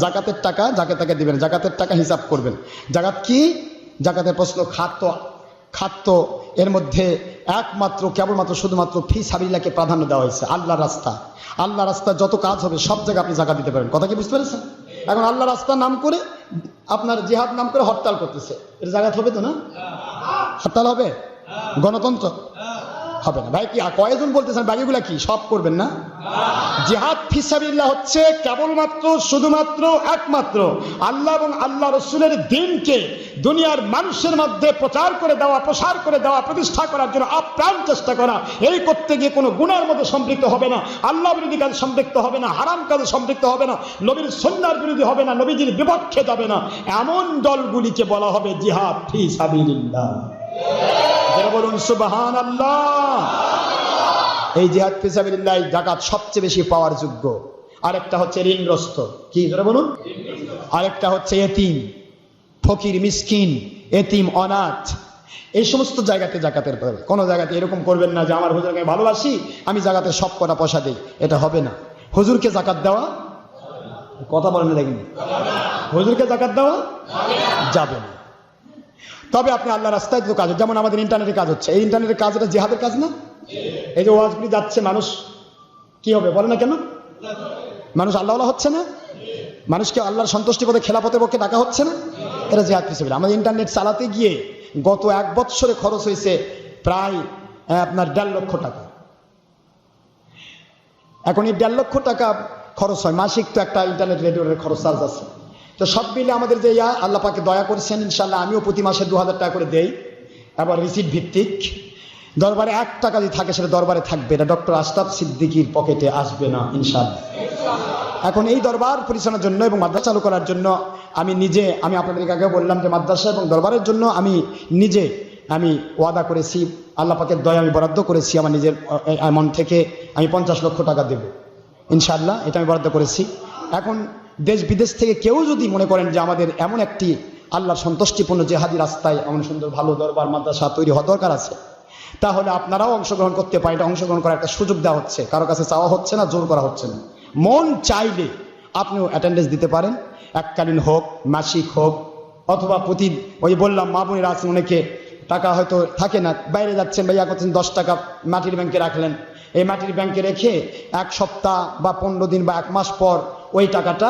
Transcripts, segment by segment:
জাকাতের টাকা যাকে তাকে দিবেন। জাকাতের টাকা হিসাব করবেন। জাকাত কি? জাকাতের প্রশ্ন খাদ্য খাদ্য এর মধ্যে একমাত্র, কেবলমাত্র, শুধুমাত্র ফি সাবিল্লাকে প্রাধান্য দেওয়া হয়েছে। আল্লাহ রাস্তা। আল্লাহ রাস্তা যত কাজ হবে, সব জায়গায় আপনি জাকাত দিতে পারেন কথা কি বুঝতে পেরেছেন? এখন আল্লাহ রাস্তার নাম করে আপনার জিহাদ নাম করে হরতাল করতেছে। এর জাকাত হবে তো না? হরতাল হবে? গণতন্ত্র? হবে না। ভাই কি কয়েকজন বলতেছেন বাকিগুলা কি? সব করবেন না? জিহাদ ফিসাবিল্লাহ হচ্ছে কেবলমাত্র, শুধুমাত্র একমাত্র আল্লাহ এবং আল্লাহ রসুলের দিনকে দুনিয়ার মানুষের মধ্যে প্রচার করে দেওয়া, প্রসার করে দেওয়া, প্রতিষ্ঠা করার জন্য আপ্রাণ চেষ্টা করা, এই করতে গিয়ে কোনো গুণার মধ্যে সম্পৃক্ত হবে না। আল্লাহ বিরোধী কাজে সম্পৃক্ত হবে না, হারাম কাজে সম্পৃক্ত হবে না, নবীর সন্ন্যার বিরোধী হবে না, নবীজির বিপক্ষে যাবে না। এমন দলগুলিকে বলা হবে জিহাদ ফিসাবিল্লাহ। বলুন সুবাহান আল্লাহ এই ফিসাবিল্লাহ সবচেয়ে বেশি পাওয়ার যোগ্য। আরেকটা হচ্ছে ঋণগ্রস্ত। কি বলুন? আরেকটা হচ্ছে এতিম। ফকির, মিসকিন, এতিম, অনাথ। এই সমস্ত জায়গাতে জাকাতের কোনো জায়গাতে এরকম করবেন না যে, আমার হুজুরকে ভালোবাসি, আমি জাকাতে সব কটা পয়সা দিই। এটা হবে না। হুজুরকে জাকাত দেওয়া কথা বলেন দেখিনি। হুজুরকে জাকাত দেওয়া যাবে না। তবে আপনি আল্লাহ রাস্তায় তো কাজ। যেমন আমাদের ইন্টারনেটে কাজ হচ্ছে। এই ইন্টারনেটের কাজ এটা জেহাদের কাজ না? এই যে ওয়াজগুলি যাচ্ছে মানুষ, কি হবে? বলে না কেন? মানুষ আল্লাহ হচ্ছে না? মানুষকে আল্লাহর সন্তুষ্টি পথে খেলাপথের পক্ষে ডাকা হচ্ছে না? এটা জেহাদ হিসেবে আমাদের ইন্টারনেট চালাতে গিয়ে গত এক বৎসরে খরচ হয়েছে প্রায় আপনার দেড় লক্ষ টাকা। এখন এই দেড় লক্ষ টাকা খরচ হয়। মাসিক তো একটা ইন্টারনেট রেডিওর খরচ চার্জ আছে। তো সব মিলে আমাদের যে ইয়া, আল্লাহ পাকে দয়া করেছেন ইনশাল্লাহ আমিও প্রতি মাসে দু হাজার টাকা করে দেই। আবার রিসিট ভিত্তিক। দরবারে এক টাকা যদি থাকে, সেটা দরবারে থাকবে এটা ডক্টর আশরাফ সিদ্দিকির পকেটে আসবে না ইনশাল্লাহ এখন এই দরবার পরিচালনার জন্য এবং মাদ্রাসা চালু করার জন্য আমি নিজে, আমি আপনাদের আগে বললাম যে মাদ্রাসা এবং দরবারের জন্য আমি নিজে, আমি ওয়াদা করেছি। আল্লাহ পাকের দয়া আমি বরাদ্দ করেছি, আমার নিজের অ্যামাউন্ট থেকে আমি পঞ্চাশ লক্ষ টাকা দেব। ইনশাল্লাহ এটা আমি বরাদ্দ করেছি। এখন দেশ বিদেশ থেকে কেউ যদি মনে করেন যে আমাদের এমন একটি আল্লাহর সন্তুষ্টিপূর্ণ জেহাদি রাস্তায় এমন সুন্দর ভালো দরবার, মাদ্রাসা তৈরি হওয়া দরকার আছে, তাহলে আপনারাও অংশগ্রহণ করতে পারেন। এটা অংশগ্রহণ করার একটা সুযোগ দেওয়া হচ্ছে। কারও কাছে চাওয়া হচ্ছে না, জোর করা হচ্ছে না। মন চাইলে আপনিও অ্যাটেন্ডেন্স দিতে পারেন। এককালীন হোক, মাসিক হোক, অথবা প্রতি ওই বললাম, মা বোনেরা আছেন, অনেকে টাকা হয়তো থাকে না, বাইরে যাচ্ছেন, ভাইয়া করছেন, দশ টাকা মাটির ব্যাংকে রাখলেন। এই মাটির ব্যাংকে রেখে এক সপ্তাহ বা পনেরো দিন বা এক মাস পর ওই টাকাটা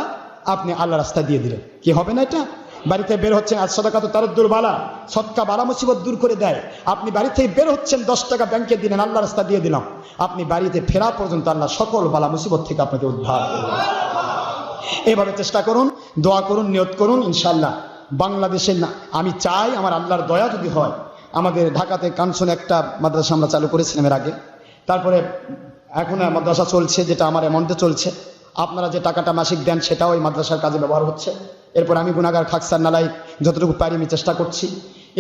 আপনি আল্লাহ রাস্তা দিয়ে দিলেন। কি হবে না এটা? বাড়িতে বের হচ্ছেন, আজ সদকা তো তারদ্দুর বালা, সৎকা বালা মুসিবত দূর করে দেয়। আপনি বাড়ি থেকে বের হচ্ছেন, দশ টাকা ব্যাংকে দিলেন আল্লাহ রাস্তা দিয়ে দিলাম। আপনি বাড়িতে ফেরা পর্যন্ত আল্লাহ সকল বালা মুসিবত থেকে আপনাকে উদ্ধার এভাবে চেষ্টা করুন, দোয়া করুন, নিয়ত করুন ইনশাল্লাহ বাংলাদেশের না, আমি চাই আমার আল্লাহর দয়া যদি হয়। আমাদের ঢাকাতে কাঞ্চন একটা মাদ্রাসা আমরা চালু করেছিলাম এর আগে। তারপরে এখন মাদ্রাসা চলছে, যেটা আমার অ্যামাউন্টে চলছে। আপনারা যে টাকাটা মাসিক দেন সেটাও ওই মাদ্রাসার কাজে ব্যবহার হচ্ছে। এরপর আমি গুণাগার খাকসার নালাই যতটুকু পারি আমি চেষ্টা করছি।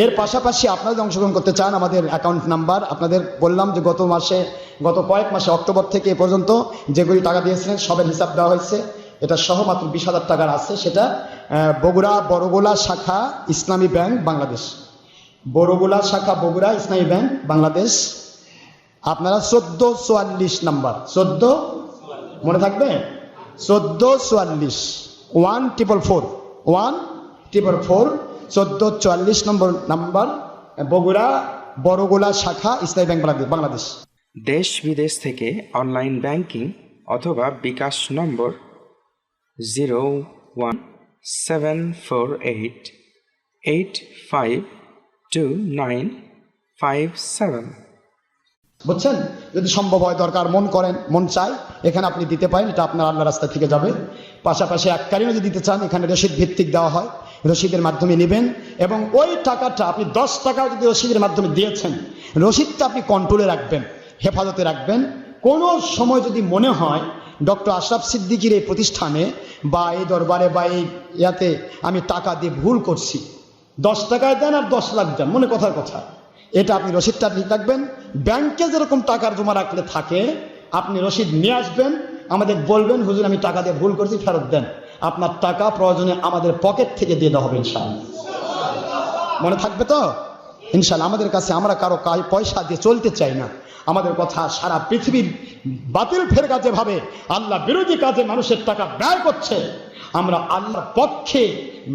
এর পাশাপাশি আপনারা যদি অংশগ্রহণ করতে চান, আমাদের অ্যাকাউন্ট নাম্বার আপনাদের বললাম যে গত মাসে, গত কয়েক মাসে, অক্টোবর থেকে এ পর্যন্ত যেগুলি টাকা দিয়েছিলেন, সবের হিসাব দেওয়া হয়েছে। এটা সহ মাত্র বিশ হাজার টাকার আছে। সেটা বগুড়া বড়গোলা শাখা ইসলামী ব্যাংক বাংলাদেশ। বড়গোলা শাখা বগুড়া ইসলামী ব্যাংক বাংলাদেশ। আপনারা চোদ্দ চুয়াল্লিশ নাম্বার, চোদ্দ? মনে থাকবে? চোদ্দ চুয়াল্লিশ। One triple four one triple four চোদ্দ চুয়াল্লিশ নম্বর নাম্বার বগুড়া বড়গোলা শাখা ইসলামী ব্যাংক বাংলাদেশ দেশ বিদেশ থেকে অনলাইন ব্যাংকিং অথবা বিকাশ নম্বর zero one seven four eight eight five two nine five seven বুঝছেন? যদি সম্ভব হয় দরকার, মন করেন, মন চাই এখানে আপনি দিতে পারেন, এটা আপনার আল্লাহ রাস্তা থেকে যাবে। পাশাপাশি এককালীনও যদি দিতে চান, এখানে রসিদ ভিত্তিক দেওয়া হয়, রসিদের মাধ্যমে নেবেন, এবং ওই টাকাটা আপনি দশ টাকা যদি রসিদের মাধ্যমে দিয়েছেন, রসিদটা আপনি কন্ট্রোলে রাখবেন, হেফাজতে রাখবেন। কোনো সময় যদি মনে হয়, ডক্টর আশরাফ সিদ্দিকির এই প্রতিষ্ঠানে বা এই দরবারে বা এই ইয়াতে আমি টাকা দিয়ে ভুল করছি, দশ টাকায় দেন আর দশ লাখ দেন, মনে কথার কথা। এটা আপনি রসিদটা ঠিক রাখবেন ব্যাংকে যেরকম টাকার জমা রাখলে থাকে, আপনি রসিদ নিয়ে আসবেন, আমাদের বলবেন, হুজুর, আমি টাকা দিয়ে ভুল করছি, ফেরত দেন। আপনার টাকা প্রয়োজনে আমাদের পকেট থেকে দিয়ে দেওয়া হবে, ইনশাআল্লাহ। মনে থাকবে তো? ইনশাল্লাহ আমাদের কাছে আমরা কারও পয়সা দিয়ে চলতে চাই না। আমাদের কথা সারা পৃথিবীর বাতিল ফের কাজে ভাবে। আল্লাহ বিরোধী কাজে মানুষের টাকা ব্যয় করছে। আমরা আল্লাহর পক্ষে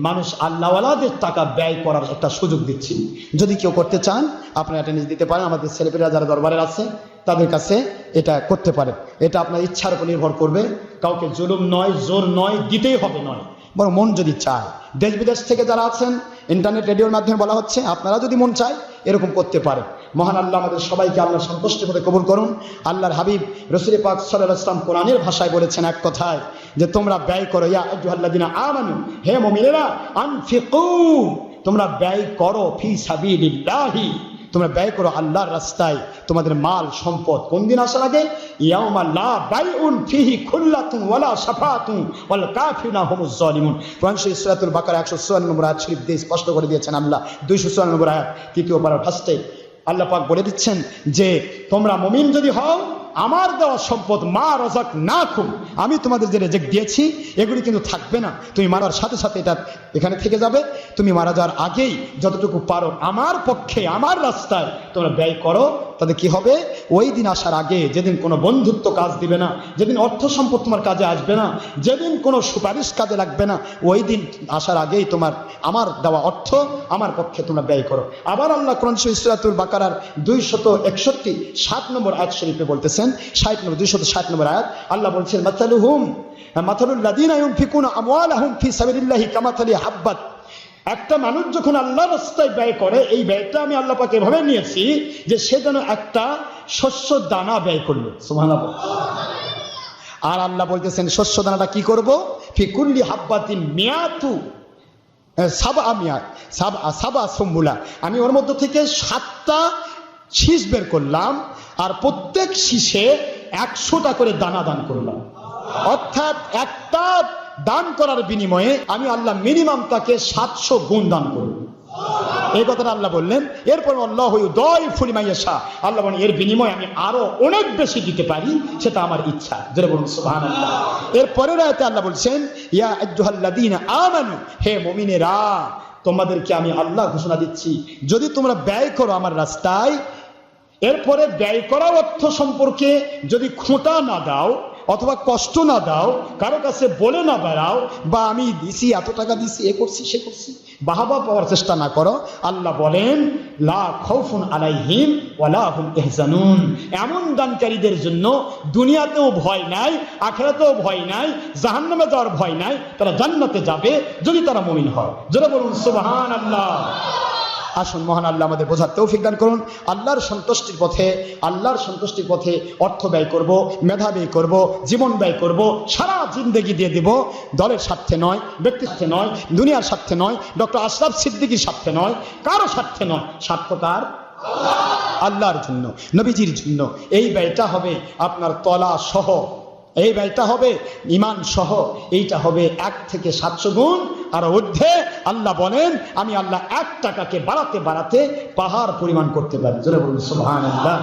মানুষ আল্লাহওয়ালাদের টাকা ব্যয় করার একটা সুযোগ দিচ্ছি। যদি কেউ করতে চান, আপনারা অ্যাটেন্ডেন্স দিতে পারেন। আমাদের ছেলেপেলেরা যারা দরবারের আছে, তাদের কাছে এটা করতে পারে এটা আপনার ইচ্ছার উপর নির্ভর করবে। কাউকে জুলুম নয়, জোর নয়, দিতেই হবে নয়। বরং মন যদি চায়, দেশ বিদেশ থেকে যারা আছেন, ইন্টারনেট, রেডিওর মাধ্যমে বলা হচ্ছে, আপনারা যদি মন চায়, এরকম করতে পারে মহান আল্লাহ আমাদের সবাইকে আল্লাহ সন্তুষ্ট করে কবুল করুন। আল্লাহর হাবিব রসুল পাক সাল্লাহ ইসলাম কোরআনের ভাষায় বলেছেন এক কথায় যে, তোমরা ব্যয় করো, ইয়া আইয়ুহাল্লাযিনা আমানু, হে মুমিনেরা, আনফিকু, তোমরা ব্যয় করো ফি সাবিলিল্লাহি, তোমরা ব্যয় করো আল্লাহর রাস্তায় তোমাদের মাল, সম্পদ, কোন দিন আসার আগে, ইয়াউমা লা বাইউন ফিহি খুল্লাতুন ওয়ালা শাফাতুন ওয়াল কাফিরুনা হুমুজ জালিমুন। কোরআন শরীফ সূরাতুল বাকারা 154 নম্বর আয়াত শরীফ দিয়ে স্পষ্ট করে দিয়েছেন আল্লাহ। 254 নম্বর আয়াত, তৃতীয় পারার ফার্স্টে আল্লাহ পাক বলে দিচ্ছেন যে, তোমরা মমিন যদি হও, আমার দেওয়া সম্পদ, মা রজাক না খুব আমি তোমাদের যে রেজেক্ট দিয়েছি, এগুলি কিন্তু থাকবে না। তুমি মারার সাথে সাথে এটা এখানে থেকে যাবে। তুমি মারা যাওয়ার আগেই যতটুকু পারো আমার পক্ষে, আমার রাস্তায় তোমরা ব্যয় করো। তাতে কি হবে? ওই দিন আসার আগে যেদিন কোনো বন্ধুত্ব কাজ দিবে না, যেদিন অর্থ সম্পদ তোমার কাজে আসবে না, যেদিন কোনো সুপারিশ কাজে লাগবে না, ওই দিন আসার আগেই তোমার, আমার দেওয়া অর্থ আমার পক্ষে তোমরা ব্যয় করো। আবার আল্লাহ কোরআন ইসরাতুল বাকারার দুই শত একষট্টি সাত নম্বর আয়াত শরীফে বলতেছেন, ষাট নম্বর দুই শত ষাট নম্বর আয়াত, আল্লাহ বলছেন, মাতালুহুম মাতালুল্লাদিন ইউনফিকুন আমওয়ালাহুম ফি সাবিলিল্লাহি কামাথালি হাব্বাত। একটা মানুষ যখন আল্লাহ রাস্তায় ব্যয় করে, এই ব্যয়টা আমি আল্লাহ পাকে এভাবে নিয়েছি যে সে যেন একটা শস্য দানা ব্যয় করল। আর আল্লাহ বলতেছেন, শস্য দানাটা কি করব? ফিকুল্লি হাব্বাতিন মিয়াতু সাবা মিয়া সাবা সাবা সম্বুলা আমি ওর মধ্য থেকে সাতটা শীষ বের করলাম আর প্রত্যেক শীষে একশোটা করে দানা দান করলাম। অর্থাৎ একটা দান করার বিনিময়ে আমি আল্লাহ মিনিমাম তাকে সাতশো গুণ দান করব। এই কথাটা আল্লাহ বললেন। এরপর আল্লাহ দয় ফুলিমাইয়াশা আল্লাহ বলেন, এর বিনিময়ে আমি আরও অনেক বেশি দিতে পারি, সেটা আমার ইচ্ছা। যেটা বলুন সুবহান আল্লাহ এর পরের আয়তে আল্লাহ বলছেন, ইয়া আজ্জুহাল্লাদিন আমানু, হে মুমিনেরা, তোমাদেরকে আমি আল্লাহ ঘোষণা দিচ্ছি, যদি তোমরা ব্যয় করো আমার রাস্তায়, এরপরে ব্যয় করা অর্থ সম্পর্কে যদি খোঁটা না দাও অথবা কষ্ট না দাও, কারও কাছে বলে না বেড়াও, বা আমি দিছি, এত টাকা দিছি, এ করছি, সে করছি, বাহাবা পাওয়ার চেষ্টা না করো। আল্লাহ বলেন আলাইহিম এমন দানকারীদের জন্য দুনিয়াতেও ভয় নাই, আখেরাতেও ভয় নাই, জাহান্নামে যাওয়ার ভয় নাই, তারা জান্নাতে যাবে যদি তারা মমিন হয়। যারা বলুন সুবহান আল্লাহ আসুন, মহান আল্লাহ আমাদের বোঝার তৌফিক দান করুন। আল্লাহর সন্তুষ্টির পথে, আল্লাহর সন্তুষ্টির পথে অর্থ ব্যয় করব, মেধা ব্যয় করব, জীবন ব্যয় করব, সারা জিন্দেগি দিয়ে দিব। দলের স্বার্থে নয়, ব্যক্তির স্বার্থে নয়, দুনিয়ার স্বার্থে নয়, ডক্টর আশরাফ সিদ্দিকির স্বার্থে নয়, কারও স্বার্থে নয়। স্বার্থ কার? আল্লাহর জন্য, নবীজির জন্য। এই ব্যয়টা হবে আপনার তলা সহ। এই ব্যয়টা হবে, ইমান সহ। এইটা হবে এক থেকে সাতশো গুণ আর ঊর্ধ্বে আল্লাহ বলেন আমি আল্লাহ এক টাকাকে বাড়াতে বাড়াতে পাহাড় পরিমাণ করতে পারি জোরে বলুন সুবহান আল্লাহ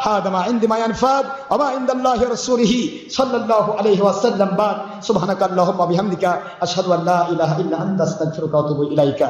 هذا ما عندي ما ينفاد وما عند الله رسوله صلى الله عليه وسلم بعد سبحانك اللهم وبحمدك أشهد أن لا إله إلا أنت أستغفرك وأتوب إليك